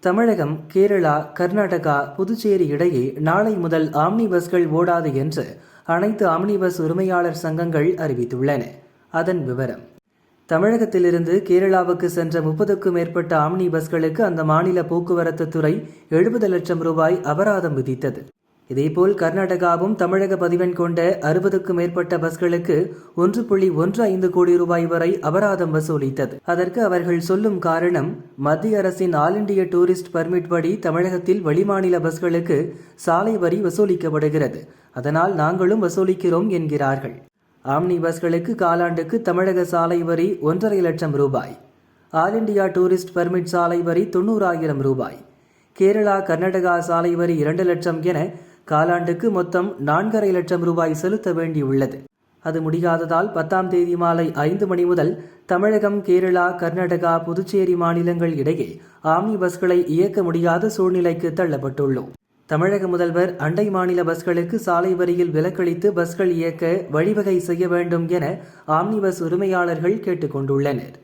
தமிழகம் கேரளா கர்நாடகா புதுச்சேரி இடையே நாளை முதல் ஆம்னி பஸ்கள் ஓடாது என்று அனைத்து ஆம்னி பஸ் உரிமையாளர் சங்கங்கள் அறிவித்துள்ளன. அதன் விவரம். தமிழகத்திலிருந்து கேரளாவுக்கு சென்ற முப்பதுக்கும் மேற்பட்ட ஆம்னி பஸ்களுக்கு அந்த மாநில போக்குவரத்து துறை எழுபது லட்சம் ரூபாய் அபராதம் விதித்தது. இதேபோல் கர்நாடகாவும் தமிழக பதிவெண் கொண்ட அறுபதுக்கும் மேற்பட்ட பஸ்களுக்கு ஒன்று புள்ளி ஒன்று ஐந்து கோடி ரூபாய் வரை அபராதம் வசூலித்தது. அதற்கு அவர்கள் சொல்லும் காரணம் மத்திய அரசின் ஆல் இண்டிய டூரிஸ்ட் பர்மிட் படி தமிழகத்தில் வெளிமாநில பஸ்களுக்கு சாலை வரி வசூலிக்கப்படுகிறது. அதனால் நாங்களும் வசூலிக்கிறோம் என்கிறார்கள். ஆம்னி பஸ்களுக்கு காலாண்டுக்கு தமிழக சாலை வரி ஒன்றரை லட்சம் ரூபாய். ஆல் இண்டியா டூரிஸ்ட் பர்மிட் சாலை வரி தொண்ணூறாயிரம் ரூபாய். கேரளா கர்நாடகா சாலை வரி இரண்டு லட்சம் என காலாண்டுக்கு மொத்தம் நான்கரை லட்சம் ரூபாய் செலுத்த வேண்டியுள்ளது. அது முடியாததால் பத்தாம் தேதி மாலை ஐந்து மணி முதல் தமிழகம் கேரளா கர்நாடகா புதுச்சேரி மாநிலங்கள் இடையே ஆம்னி பஸ்களை இயக்க முடியாத சூழ்நிலைக்கு தள்ளப்பட்டுள்ளோம். தமிழக முதல்வர் அண்டை மாநில பஸ்களுக்கு சாலை வரியில் விலக்களித்து பஸ்கள் இயக்க வழிவகை செய்ய வேண்டும் என ஆம்னி பஸ் உரிமையாளர்கள் கேட்டுக்கொண்டுள்ளனர்.